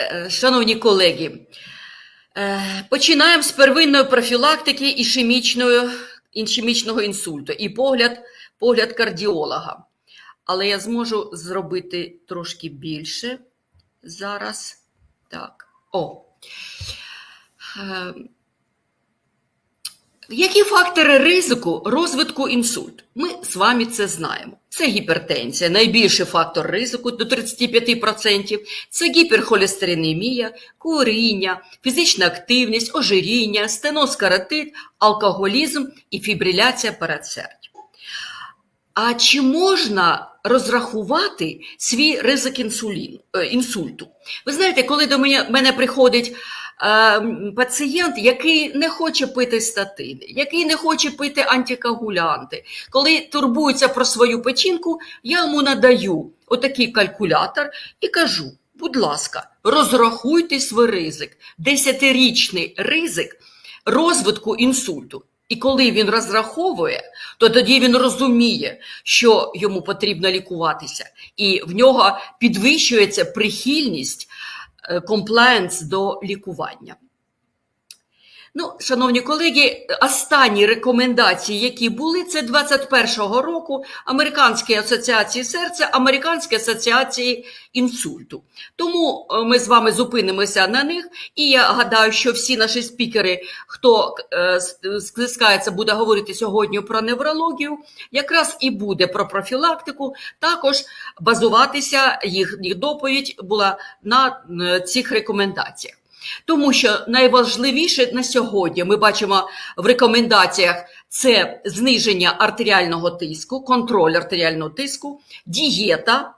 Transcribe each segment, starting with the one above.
Е, Шановні колеги, е, починаємо з первинної профілактики ішемічного інсульту і погляд, погляд кардіолога. Але я зможу зробити трошки більше зараз. Так. О. Які фактори ризику розвитку інсульту? Ми з вами це знаємо. Це гіпертензія, найбільший фактор ризику до 35%. Це гіперхолестеринемія, куріння, фізична активність, ожиріння, стеноз каротид, алкоголізм і фібриляція передсердя. А чи можна розрахувати свій ризик інсуліну, е, інсульту? Ви знаєте, коли до мене, приходить пацієнт, який не хоче пити статини, який не хоче пити антикоагулянти, коли турбується про свою печінку, я йому надаю отакий калькулятор і кажу: будь ласка, розрахуйте свій ризик, 10-річний ризик розвитку інсульту. І коли він розраховує, то тоді він розуміє, що йому потрібно лікуватися, і в нього підвищується прихильність, е, комплаєнс до лікування. Ну, шановні колеги, останні рекомендації, які були, це 21-го року Американської асоціації серця, Американської асоціації інсульту. Тому е, ми з вами зупинимося на них, і я гадаю, що всі наші спікери, хто е, стискається, буде говорити сьогодні про неврологію, якраз і буде про профілактику, також базуватися їх доповідь була на е, цих рекомендаціях. Тому що найважливіше на сьогодні ми бачимо в рекомендаціях це зниження артеріального тиску, контроль артеріального тиску, дієта,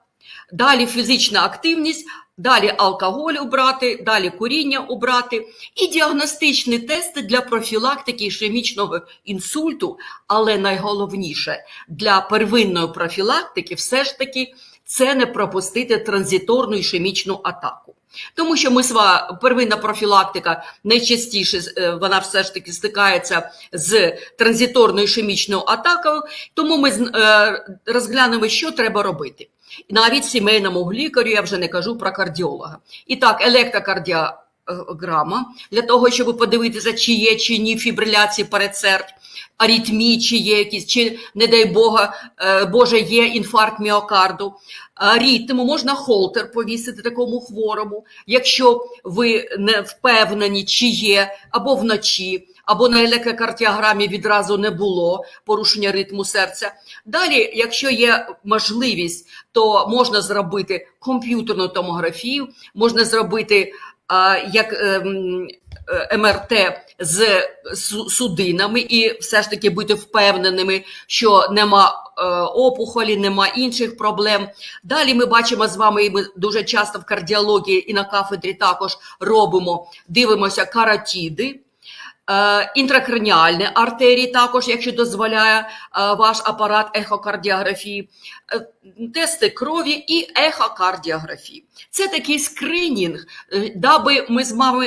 далі фізична активність, далі алкоголь убрати, далі куріння убрати і діагностичні тести для профілактики ішемічного інсульту, але найголовніше для первинної профілактики все ж таки це не пропустити транзиторну ішемічну атаку. Тому що ми сва первинна профілактика найчастіше е, вона все ж таки стикається з транзиторною ішемічною атакою, тому ми е, розглянемо, що треба робити. Навіть сімейному лікарю я вже не кажу про кардіолога. І так, електрокардіограма для того, щоб подивитися, чи є чи ні фібриляції перед передсердь, аритмії, є якісь, чи, не дай Бога, е, Боже, є інфаркт міокарду. Ритму можна холтер повісити такому хворому, якщо ви не впевнені, чи є або вночі, або на електрокардіограмі відразу не було порушення ритму серця. Далі, якщо є можливість, то можна зробити комп'ютерну томографію, можна зробити як ем, е, МРТ з судинами і все ж таки бути впевненими, що нема е, опухолі, нема інших проблем. Далі ми бачимо з вами, і ми дуже часто в кардіології і на кафедрі також робимо, дивимося каротіди. Е, Інтракраніальні артерії також, якщо дозволяє е, ваш апарат ехокардіографії, Е, тести крові і ехокардіографії. Це такий скринінг, даби ми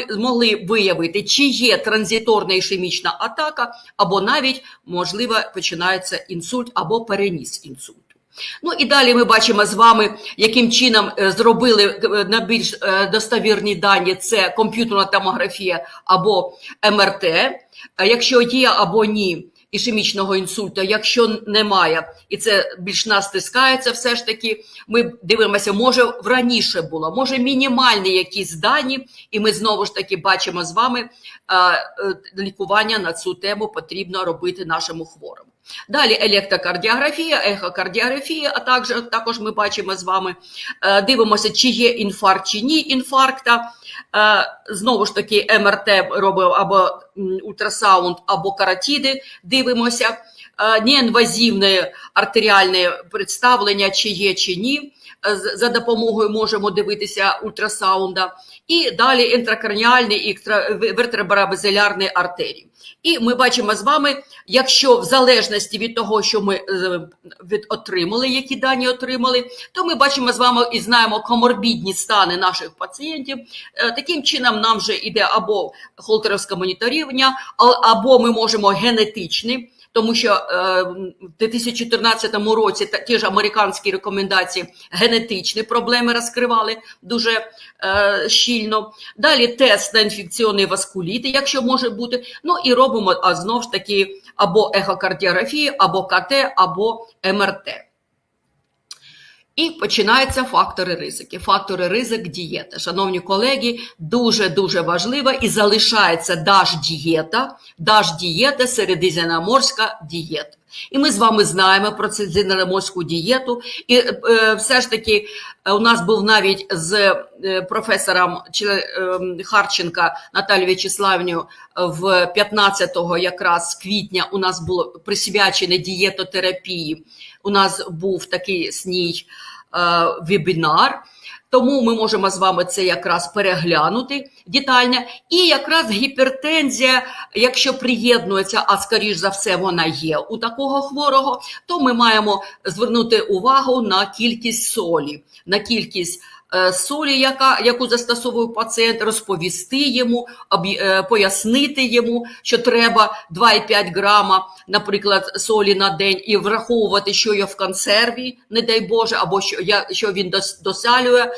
змогли виявити, чи є транзиторна ішемічна атака, або навіть, можливо, починається інсульт або переніс інсульту. Ну і далі ми бачимо з вами, яким чином е, зробили е, на більш е, достовірні дані це комп'ютерна томографія або МРТ. Якщо є або ні ішемічного інсульту, якщо немає, і це більш нас стискається, все ж таки, ми дивимося, може раніше було, може мінімальні якісь дані, і ми знову ж таки бачимо з вами лікування на цю тему потрібно робити нашому хворому. Далі електрокардіографія, ехокардіографія, а також, також ми бачимо з вами, е, дивимося, чи є інфаркт, чи ні інфаркта. Е, Знову ж таки, МРТ робив або ультрасаунд, або каратіди. дивимося. Е, Неінвазивне артеріальне представлення, чи є, чи ні. Е, За допомогою можемо дивитися ультрасаунда. І далі інтракраніальні і вертебробазилярні артерії. І ми бачимо з вами, якщо в залежності від того, що ми е, від отримали, які дані отримали, то ми бачимо з вами і знаємо коморбідні стани наших пацієнтів. Е, Таким чином, нам вже йде або холтеровське моніторування, або ми можемо генетичні тому що е, в 2014 році та- ті ж американські рекомендації генетичні проблеми розкривали дуже е, щільно. Далі тест на інфекційні васкуліти, якщо може бути. Ну і робимо а знову ж таки або ехокардіографію, або КТ, або МРТ. І починаються фактори ризики. Фактори ризик дієта. Шановні колеги, дуже дуже важлива і залишається даш дієта, даш дієта середземноморська дієта. І ми з вами знаємо про середземноморську дієту. І е, все ж таки е, у нас був навіть з е, професором ем, Харченка Наталією В'ячеславівною в 15 якраз квітня у нас було присвячене дієтотерапії. У нас був такий сній е, вебінар. Тому ми можемо з вами це якраз переглянути детально. І якраз гіпертензія, якщо приєднується, а скоріш за все вона є у такого хворого, то ми маємо звернути увагу на кількість солі, на кількість солі, яка, яку застосовує пацієнт, розповісти йому, е, пояснити йому, що треба 2,5 грама, наприклад, солі на день, і враховувати, що є в консерві, не дай Боже, або що, я, що він дос- досалює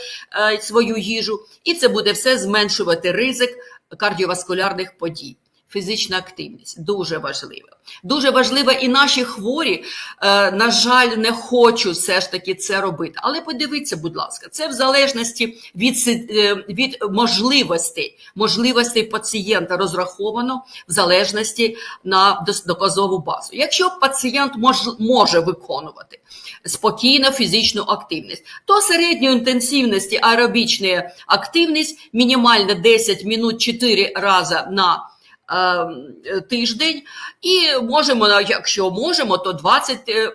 е, свою їжу. І це буде все зменшувати ризик кардіоваскулярних подій. Фізична активність дуже важлива. Дуже важлива і наші хворі, е, на жаль, не хочуть все ж таки це робити. Але подивіться, будь ласка, це в залежності від, е, від можливостей, можливостей пацієнта розраховано в залежності на доказову базу. Якщо пацієнт мож, може виконувати спокійно фізичну активність, то середньої інтенсивності аеробічної активність мінімально 10 минут 4 рази на тиждень, і можемо, якщо можемо, то 20 е,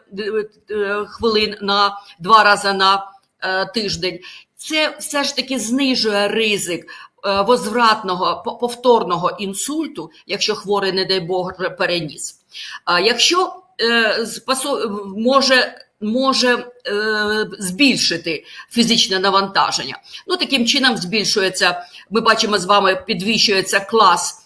е, хвилин на два рази на е, тиждень. Це все ж таки знижує ризик е, возвратного повторного інсульту, якщо хворий, не дай Бог, переніс. А якщо е, може може е, збільшити фізичне навантаження. Ну, таким чином збільшується, ми бачимо з вами, підвищується клас е,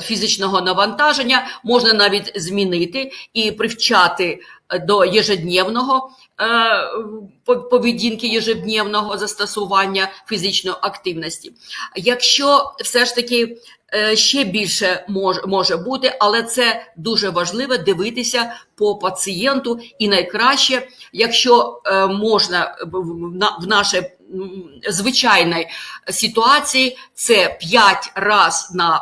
фізичного навантаження, можна навіть змінити і привчати до єжедневного е, поведінки єжедневного застосування фізичної активності. Якщо все ж таки е, ще більше може, бути, але це дуже важливо дивитися по пацієнту, і найкраще, якщо е, можна в- в на- нашій звичайній ситуації, це 5 разів на е,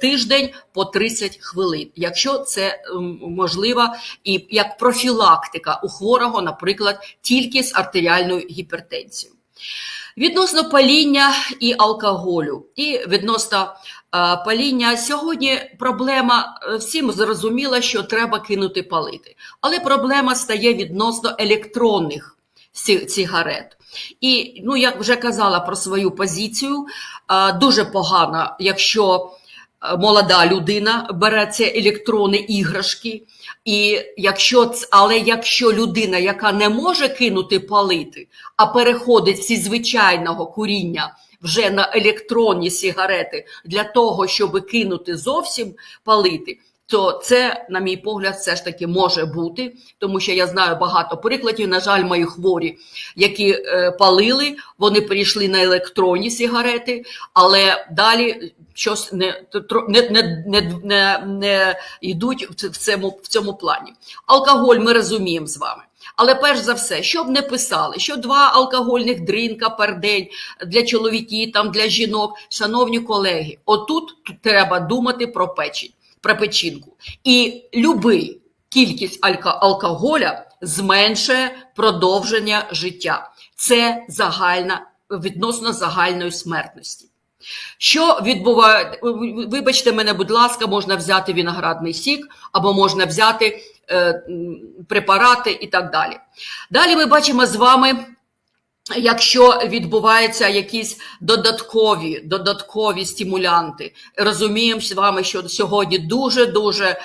тиждень по 30 хвилин, якщо це м, можливо, і як профілактика у хворого, наприклад, тільки з артеріальною гіпертензією. Відносно паління і алкоголю, і відносно е, паління, сьогодні проблема е, всім зрозуміла, що треба кинути палити. Але проблема стає відносно електронних цигарет. І ну, як вже казала про свою позицію, е, дуже погано, якщо е, молода людина бере ці електронні іграшки. І якщо але якщо людина, яка не може кинути палити, а переходить зі звичайного куріння вже на електронні сигарети для того, щоб кинути зовсім палити, то це, на мій погляд, все ж таки може бути, тому що я знаю багато прикладів. На жаль, мої хворі, які е, палили, вони перейшли на електронні сигарети, але далі щось не, не, не, не, не, не йдуть в цьому, в цьому плані. Алкоголь ми розуміємо з вами. Але перш за все, щоб не писали, що два алкогольних дрінка per день для чоловіків, там для жінок, шановні колеги, отут треба думати про печень, про печінку. І любий кількість алкоголя зменшує продовження життя. Це загальна відносно загальної смертності. Що відбуває, вибачте мене, будь ласка, можна взяти виноградний сік, або можна взяти е, препарати і так далі. Далі ми бачимо з вами, якщо відбуваються якісь додаткові, додаткові стимулянти. Розуміємо з вами, що сьогодні дуже-дуже е,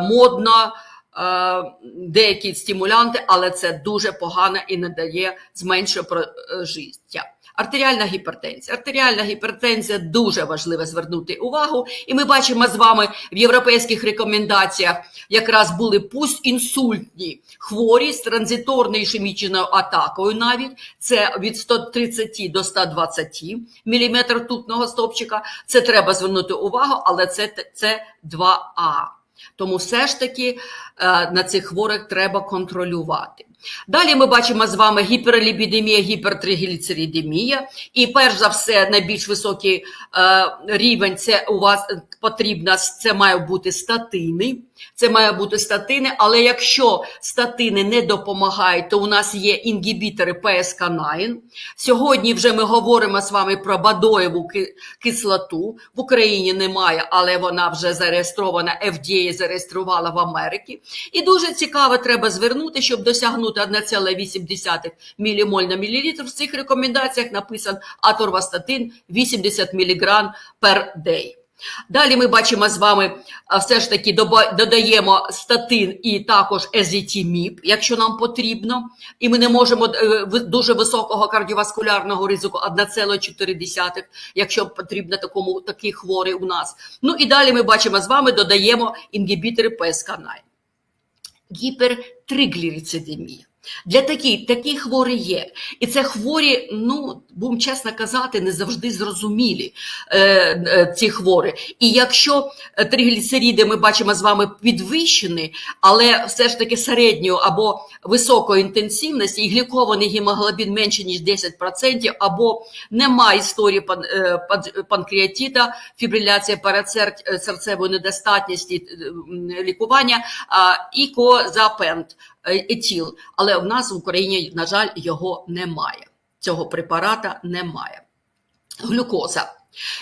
модно е, деякі стимулянти, але це дуже погано і не дає зменшує про е. Артеріальна гіпертензія. Артеріальна гіпертензія дуже важливо звернути увагу. І ми бачимо з вами в європейських рекомендаціях якраз були пусть інсультні хворі з транзиторною ішемічною атакою навіть. Це від 130 до 120 мм ртутного стопчика. Це треба звернути увагу, але це, це 2А. Тому все ж таки е, на цих хворих треба контролювати. Далі ми бачимо з вами гіперліпідемія, гіпертригліцеридемія. І перш за все, найбільш високий е, рівень це у вас потрібно, це має бути статини. Це має бути статини, але якщо статини не допомагають, то у нас є інгібітори PSK9. Сьогодні вже ми говоримо з вами про бадоєву кислоту. В Україні немає, але вона вже зареєстрована, FDA зареєструвала в Америці. І дуже цікаво треба звернути, щоб досягнути 1,8 мілімоль на мілілітр. В цих рекомендаціях написано аторвастатин 80 мг per day. Далі ми бачимо з вами, все ж таки додаємо статин і також езітіміп, якщо нам потрібно, і ми не можемо е, дуже високого кардіоваскулярного ризику 1,4, якщо потрібно такому такий хворий у нас. Ну і далі ми бачимо з вами, додаємо інгібітори ПСК9 гіпертригліцидемія. Для такі, такі хворі є. І це хворі, ну, будемо чесно казати, не завжди зрозумілі е, е, ці хворі. І якщо е, тригліцериди ми бачимо з вами підвищені, але все ж таки середньої або високої інтенсивності, і глікований гемоглобін менше, ніж 10%, або немає історії пан, е, пан- панкреатита, фібриляція парацерт, е, недостатності, лікування, а, ікозапент, етіл. Але в нас в Україні, на жаль, його немає. Цього препарата немає. Глюкоза.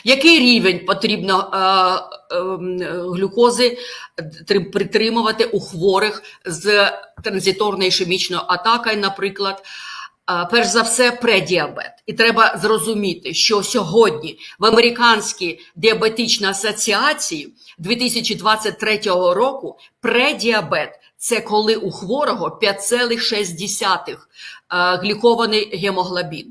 Який рівень потрібно е, е, глюкози притримувати у хворих з транзиторною ішемічною атакою, наприклад? Е, Перш за все, предіабет. І треба зрозуміти, що сьогодні в Американській діабетичній асоціації 2023 року предіабет це коли у хворого 5,6 е, глікований гемоглобін.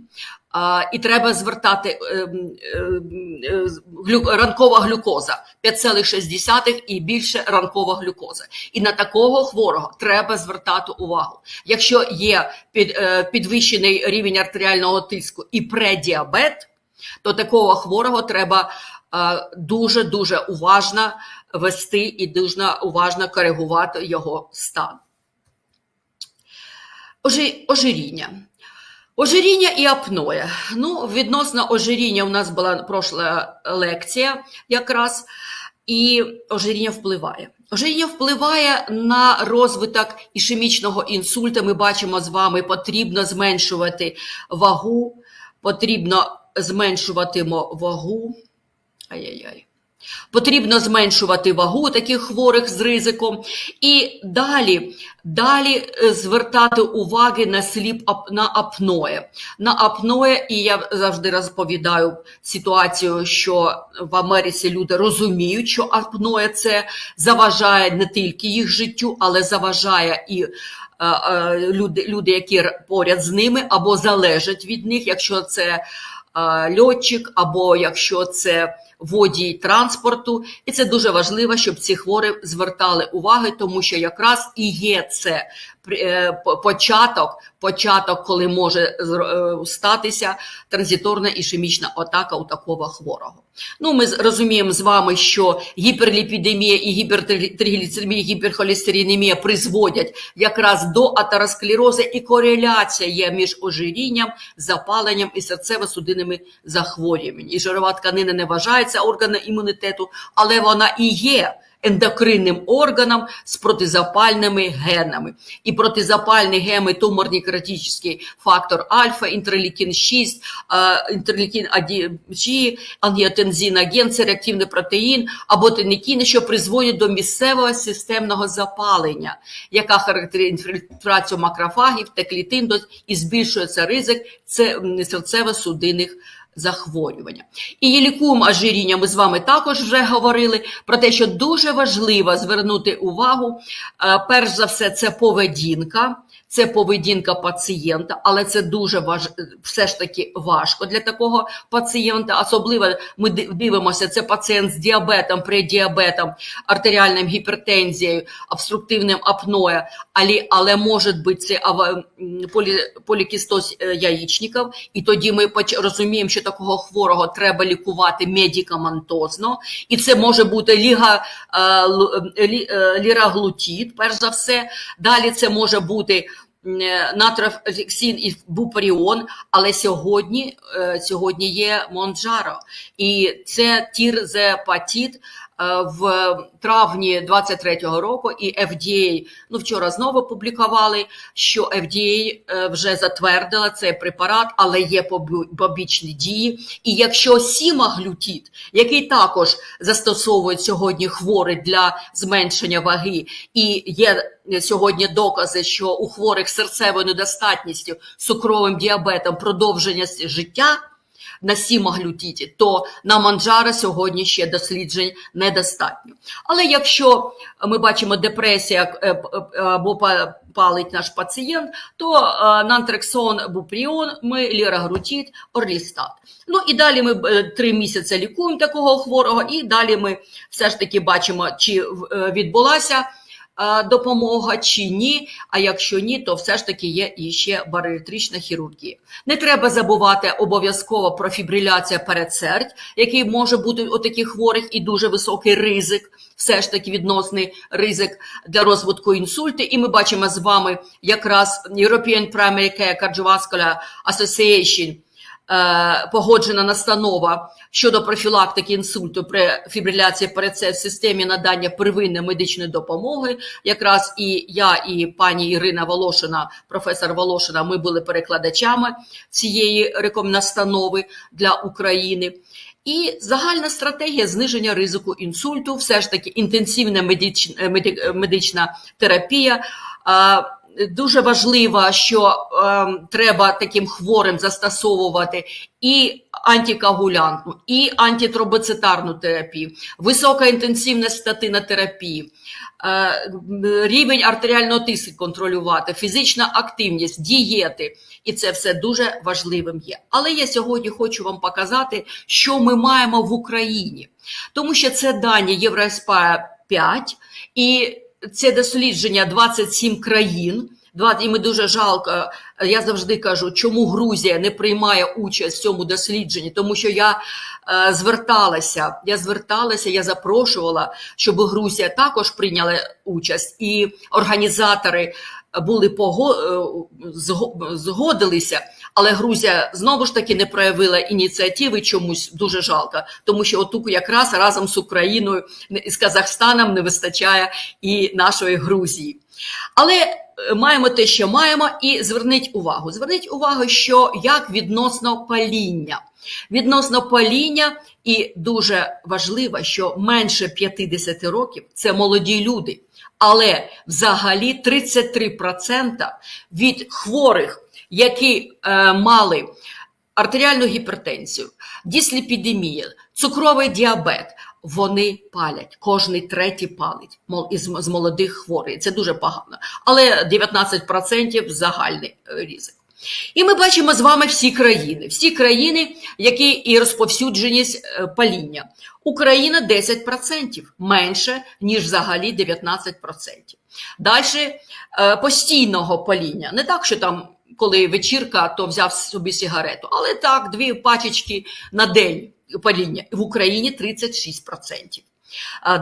І треба звертати ем, ем, е, ранкова глюкоза 5,6 і більше ранкова глюкоза. І на такого хворого треба звертати увагу. Якщо є е, підвищений рівень артеріального тиску і предіабет, то такого хворого треба е, дуже дуже уважно вести і дуже уважно коригувати його стан. Ожиріння. Ожиріння і апноє. Ну, відносно ожиріння у нас була прошла лекція якраз, і ожиріння впливає. Ожиріння впливає на розвиток ішемічного інсульту. Ми бачимо з вами, потрібно зменшувати вагу, потрібно зменшувати вагу. Ай-яй-яй. Потрібно зменшувати вагу таких хворих з ризиком. І далі, далі е, звертати уваги на сліп на апноє. На апноє, і я завжди розповідаю ситуацію, що в Америці люди розуміють, що апноє це заважає не тільки їх життю, але заважає і е, е, люди, люди, які поряд з ними або залежать від них, якщо це льотчик, або якщо це водій транспорту, і це дуже важливо, щоб ці хворі звертали уваги, тому що якраз і є це початок, початок, коли може е, статися транзиторна ішемічна атака у такого хворого. Ну, ми розуміємо з вами, що гіперліпідемія і гіпертригліцемія, гіперхолестеринемія призводять якраз до атеросклерозу, і кореляція є між ожирінням, запаленням і серцево-судинними захворюваннями. І жирова тканина не вважається органом імунітету, але вона і є ендокринним органом з протизапальними генами. І протизапальні геми, туморний критичний фактор альфа, інтерлікін 6, е, інтерлікін 1, ангіотензиноген, це реактивний протеїн, або тенекіни, що призводять до місцевого системного запалення, яка характеризує інфільтрацію макрофагів та клітин і збільшується ризик серцево-судинних захворювання. І є лікуємо ожиріння, ми з вами також вже говорили про те, що дуже важливо звернути увагу, е, перш за все, це поведінка. Це поведінка пацієнта, але це дуже важ... все ж таки важко для такого пацієнта. Особливо ми дивимося, це пацієнт з діабетом, преддіабетом, артеріальним гіпертензією, обструктивним апноє, але, але може бути це полі... полікістоз е, яєчників, і тоді ми розуміємо, що такого хворого треба лікувати медикаментозно, і це може бути ліга, е, е, лі- ліраглутід, перш за все. Далі це може бути е, натрофіксин і бупаріон, але сьогодні, е, сьогодні є Монджаро. І це тірзепатіт, в травні 23-го року, і FDA, ну вчора знову публікували, що FDA е, вже затвердила цей препарат, але є побічні дії. І якщо сімаглютід, який також застосовують сьогодні хворі для зменшення ваги, і є сьогодні докази, що у хворих серцевою недостатністю, цукровим діабетом продовження життя на сімаглютіді, то на манджара сьогодні ще досліджень недостатньо. Але якщо ми бачимо депресія е, або палить наш пацієнт, то е, нантрексон, бупріон, ми лірагрутід, орлістат. Ну і далі ми е, три місяці лікуємо такого хворого, і далі ми все ж таки бачимо, чи відбулася допомога чи ні. А якщо ні, то все ж таки є і ще баріатрична хірургія. Не треба забувати обов'язково про фібриляція передсердь, який може бути у таких хворих і дуже високий ризик, все ж таки відносний ризик для розвитку інсульту. І ми бачимо з вами якраз European Primary Care Cardiovascular Association е, погоджена настанова щодо профілактики інсульту при фібриляції передсердь в системі надання первинної медичної допомоги. Якраз і я, і пані Ірина Волошина, професор Волошина, ми були перекладачами цієї рекомнастанови для України. І загальна стратегія зниження ризику інсульту, все ж таки інтенсивна медична, медична терапія. Дуже важливо, що е, треба таким хворим застосовувати і антикоагулянтну, і антитромбоцитарну терапію, висока інтенсивна статинотерапія, е, рівень артеріального тиску контролювати, фізична активність, дієти. І це все дуже важливим є. Але я сьогодні хочу вам показати, що ми маємо в Україні, тому що це дані Євроспа 5, і це дослідження 27 країн. І ми дуже жалко. Я завжди кажу, чому Грузія не приймає участь в цьому дослідженні, тому що я е, зверталася, я зверталася, я запрошувала, щоб Грузія також прийняла участь, і організатори були пого... е, але Грузія знову ж таки не проявила ініціативи чомусь дуже жалко, тому що отут якраз разом з Україною з Казахстаном не вистачає і нашої Грузії. Але е, маємо те, що маємо, і зверніть увагу. Зверніть увагу, що як відносно паління. Відносно паління, і дуже важливо, що менше 50 років це молоді люди. Але взагалі 33% від хворих, які е, мали артеріальну гіпертензію, дісліпідемію, цукровий діабет, вони палять. Кожний третій палить мол- із з молодих хворих. Це дуже погано. Але 19% загальний е, ризик. І ми бачимо з вами всі країни, всі країни, які і розповсюдженість е, паління. Україна 10% менше, ніж взагалі 19%. Далі е, постійного паління. Не так, що там, коли вечірка, то взяв собі сигарету, але так, дві пачечки на день паління. В Україні 36%.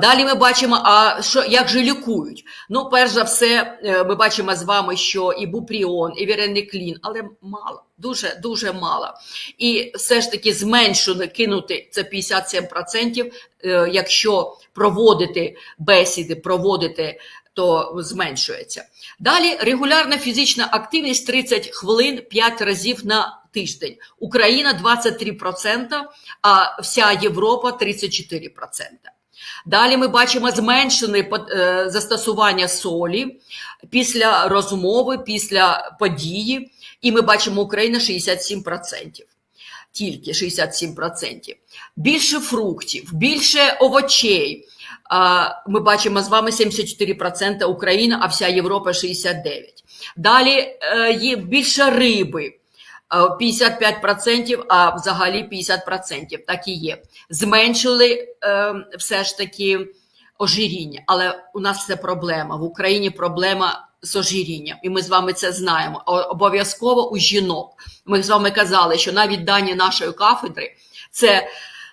Далі ми бачимо, а що як же лікують? Ну, перш за все, е, ми бачимо з вами, що і бупріон, і віреніклін, але мало, дуже дуже мало. І все ж таки зменшено кинути це 57%, е, якщо проводити бесіди, проводити. То зменшується. Далі регулярна фізична активність 30 хвилин 5 разів на тиждень. Україна 23%, а вся Європа 34%. Далі ми бачимо зменшене е, застосування солі після розмови, після події, і ми бачимо Україна 67%. тільки 67%. Більше фруктів, більше овочей. Ми бачимо з вами 74% Україна, а вся Європа 69%. Далі е, є більше риби. Е, 55%, а взагалі 50%, так і є. Зменшили е, все ж таки ожиріння, але у нас це проблема. В Україні проблема з ожирінням, і ми з вами це знаємо. Обов'язково у жінок. Ми з вами казали, що навіть дані нашої кафедри це,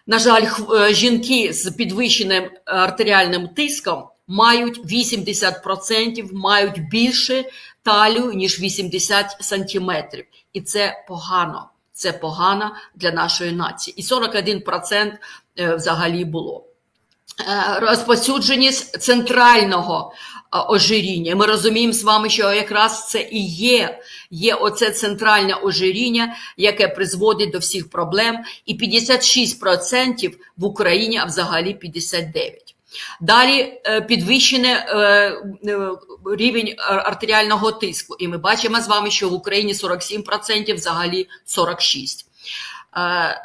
на жаль, е, жінки з підвищеним артеріальним тиском мають 80% мають більше талію, ніж 80 сантиметрів. І це погано. Це погано для нашої нації. І 41% е, взагалі було. Е, Розповсюдженість центрального е, ожиріння. Ми розуміємо з вами, що якраз це і є, є оце центральне ожиріння, яке призводить до всіх проблем. І 56% в Україні, а взагалі 59%. Далі підвищене рівень артеріального тиску. І ми бачимо з вами, що в Україні 47%, взагалі 46%. Е,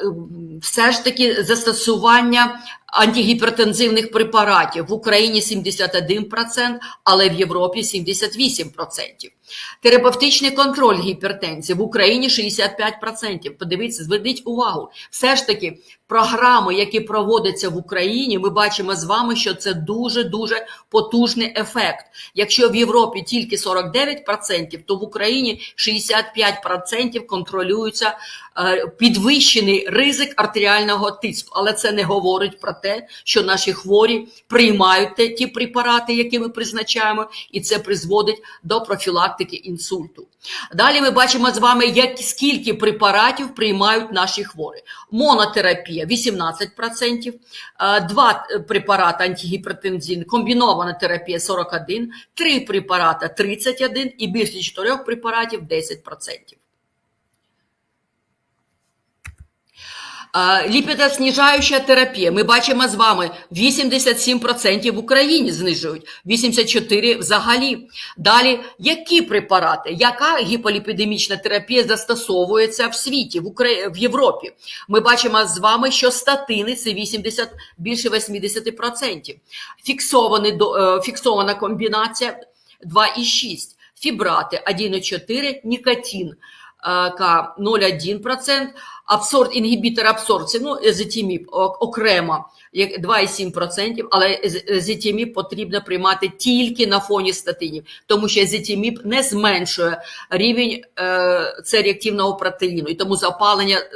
Все ж таки застосування антигіпертензивних препаратів в Україні 71%, але в Європі 78%. Терапевтичний контроль гіпертензії в Україні 65%. Подивіться, зверніть увагу. Все ж таки, програми, які проводяться в Україні, ми бачимо з вами, що це дуже-дуже потужний ефект. Якщо в Європі тільки 49%, то в Україні 65% контролюються е, підвищений ризик артеріального тиску. Але це не говорить про те, що наші хворі приймають ті препарати, які ми призначаємо, і це призводить до профілактики інсульту. Далі ми бачимо з вами, як скільки препаратів приймають наші хворі. Монотерапія 18%, е, два е, препарати антигіпертензивні, комбінована терапія 41, три препарати 31 і більше чотирьох препаратів 10%. Ліпідосніжаюча терапія. Ми бачимо з вами 87% в Україні знижують, 84% взагалі. Далі, які препарати, яка гіполіпідемічна терапія застосовується в світі, в, Украї... в Європі? Ми бачимо з вами, що статини це 80, більше 80%. Фіксований, е, фіксована комбінація 2,6%. Фібрати 1,4, нікотин 0,1%, абсорб, інгібітор абсорбції, ну, езетіміб окремо, 2,7%, але ез- езетіміб потрібно приймати тільки на фоні статинів, тому що езетіміб не зменшує рівень е, С-реактивного протеїну, і тому запалення е,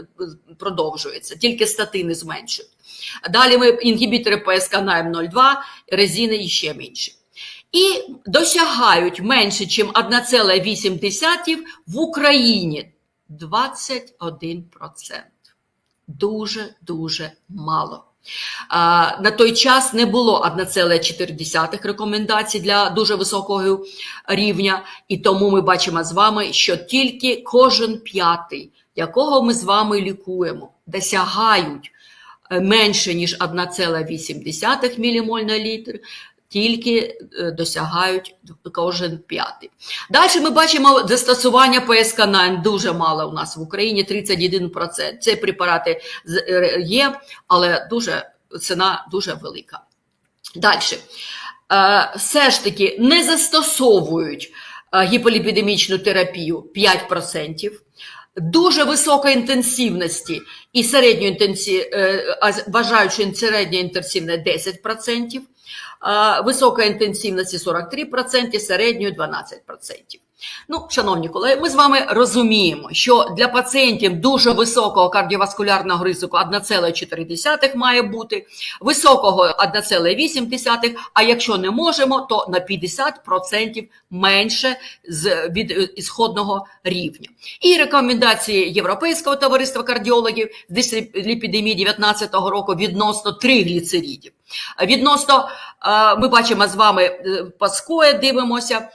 продовжується, тільки статини зменшують. Далі ми інгібітори ПСК НАМ 02, резини і ще менше. І досягають менше, ніж 1,8 в Україні 21%. Дуже-дуже мало. На той час не було 1,4 рекомендацій для дуже високого рівня, і тому ми бачимо з вами, що тільки кожен п'ятий, якого ми з вами лікуємо, досягають е, менше, ніж 1,8 ммоль на літр, тільки е, досягають кожен п'ятий. Далі ми бачимо застосування ПСК9 дуже мало у нас в Україні 31%. Ці препарати е, є, але дуже ціна дуже велика. Далі. Е, Все ж таки не застосовують гіполіпідемічну терапію 5%. Дуже високої інтенсивності і середньої інтенсі... вважають, середня інтенсивна 10%, висока інтенсивності 43%, середньої 12%. Ну, шановні колеги, ми з вами розуміємо, що для пацієнтів дуже високого кардіоваскулярного ризику 1,4 має бути, високого 1,8, а якщо не можемо, то на 50% менше з, від ісходного рівня. І рекомендації Європейського товариства кардіологів з дисліпідемії 2019 року відносно тригліцеридів. Відносно, е, ми бачимо з вами е, паскоє, дивимося, е,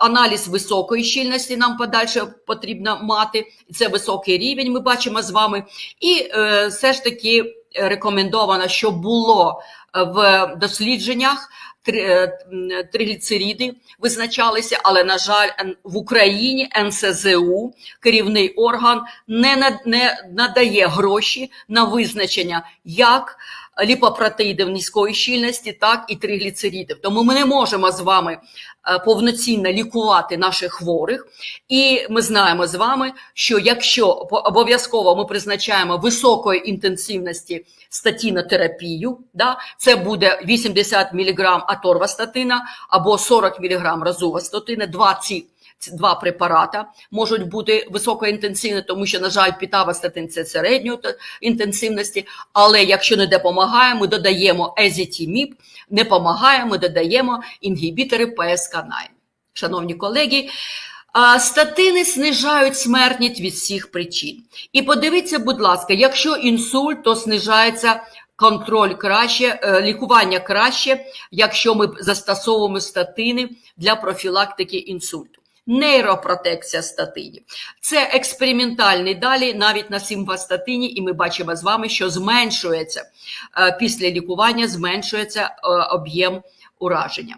аналіз високої щільності нам подальше потрібно мати. Це високий рівень, ми бачимо з вами. І все ж таки рекомендовано, що було в дослідженнях три- тригліцериди визначалися, але, на жаль, в Україні НСЗУ, керівний орган, не надає гроші на визначення як ліпопротеїдів низької щільності, так і тригліцеридів. Тому ми не можемо з вами е, повноцінно лікувати наших хворих. І ми знаємо з вами, що якщо обов'язково ми призначаємо високої інтенсивності статінотерапію, да, це буде 80 мг аторвастатина або 40 мг розувастатина, два ці ці два препарата можуть бути високоінтенсивні, тому що, на жаль, пітавастатин це середньої інтенсивності. Але якщо не допомагає, ми додаємо езітіміп, не допомагає, ми додаємо інгібітори ПСК9. Шановні колеги, статини знижають смертність від всіх причин. І подивіться, будь ласка, якщо інсульт, то знижається контроль краще, е, лікування краще, якщо ми застосовуємо статини для профілактики інсульту. Нейропротекція статинів. Це експериментальний далі навіть на симвастатині, і ми бачимо з вами, що зменшується е, після лікування, зменшується е, об'єм ураження.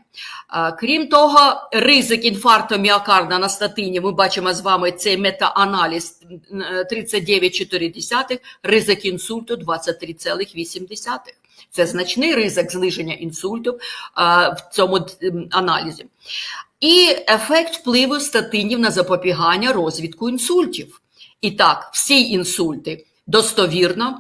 Е, Крім того, ризик інфаркту міокарда на статині, ми бачимо з вами цей метааналіз е, 39,4, ризик інсульту 23,8. Це значний ризик зниження інсульту в цьому аналізі. І ефект впливу статинів на запобігання розвитку інсультів. І так, всі інсульти достовірно,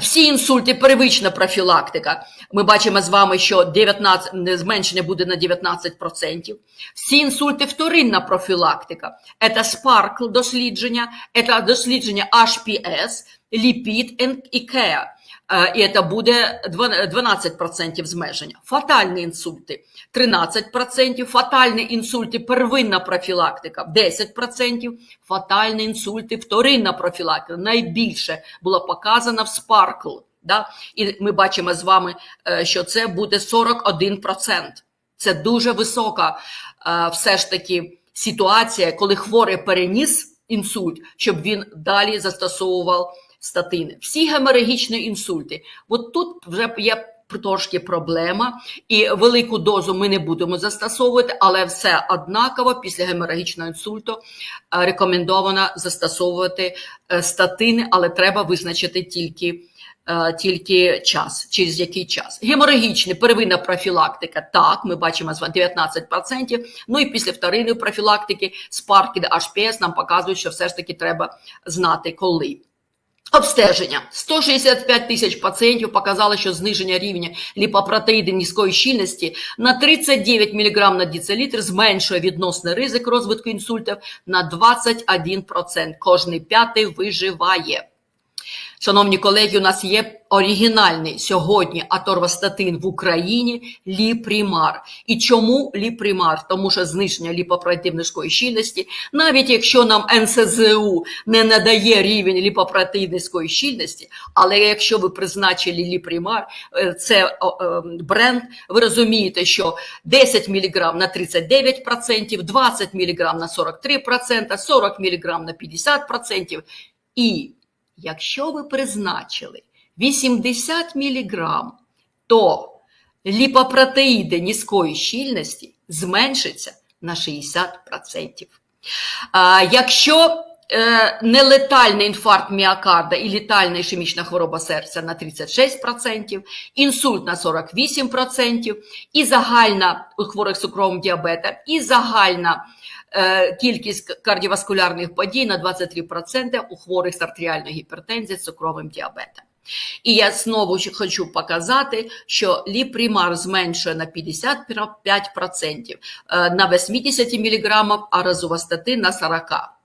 всі інсульти первична профілактика. Ми бачимо з вами, що 19, зменшення буде на 19%. Всі інсульти вторинна профілактика. Це спаркл дослідження, це дослідження HPS, ліпід і КЕА. Е, І це буде 12% зменшення. Фатальні інсульти 13%, фатальні інсульти первинна профілактика 10%, фатальні інсульти вторинна профілактика найбільше було показано в Спаркл. Да? І ми бачимо з вами, е, що це буде 41%. Це дуже висока е, все ж таки ситуація, коли хворий переніс інсульт, щоб він далі застосовував статини. Всі геморагічні інсульти. От тут вже є трошки проблема, і велику дозу ми не будемо застосовувати, але все однаково після геморагічного інсульту е, рекомендовано застосовувати е, статини, але треба визначити тільки. е, Тільки час, через який час. Геморагічний, первинна профілактика, так, ми бачимо з 19%. Ну і після вторинної профілактики спарки HPS нам показують, що все ж таки треба знати, коли. Обстеження 165 тисяч пацієнтів показали, що зниження рівня ліпопротеїди низької щільності на 39 мг на децилітр зменшує відносний ризик розвитку інсультів на 21%. Кожний п'ятий виживає. Шановні колеги, у нас є оригінальний сьогодні аторвастатин в Україні ліпрімар. І чому ліпрімар? Тому що зниження ліпопротеїдної щільності, навіть якщо нам НСЗУ не надає рівень ліпопротеїдної щільності, але якщо ви призначили ліпрімар, е, це е, бренд, ви розумієте, що 10 мг на 39%, 20 мг на 43%, 40 мг на 50%. І Якщо ви призначили 80 мг, то ліпопротеїди низької щільності зменшиться на 60%. А, якщо е, нелетальний інфаркт міокарда і летальна ішемічна хвороба серця на 36%, інсульт на 48%, і загальна у хворих цукровим діабетом, і загальна кількість кардіоваскулярних подій на 23% у хворих з артеріальною гіпертензією цукровим діабетом. І я знову хочу показати, що ліпримар зменшує на 55%, е, на 80 мг, а розувастатин на 40 е,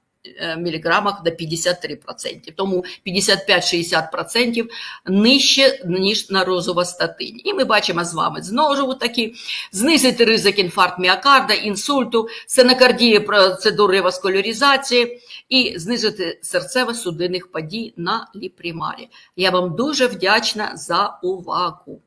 міліграмах до 53%. Тому 55-60% нижче, ніж на розовостатині. І ми бачимо з вами знову ж таки знизити ризик інфаркт міокарда, інсульту, синокардії, процедури васкуляризації і знизити серцево-судинних подій на ліпрімарі. Я вам дуже вдячна за увагу.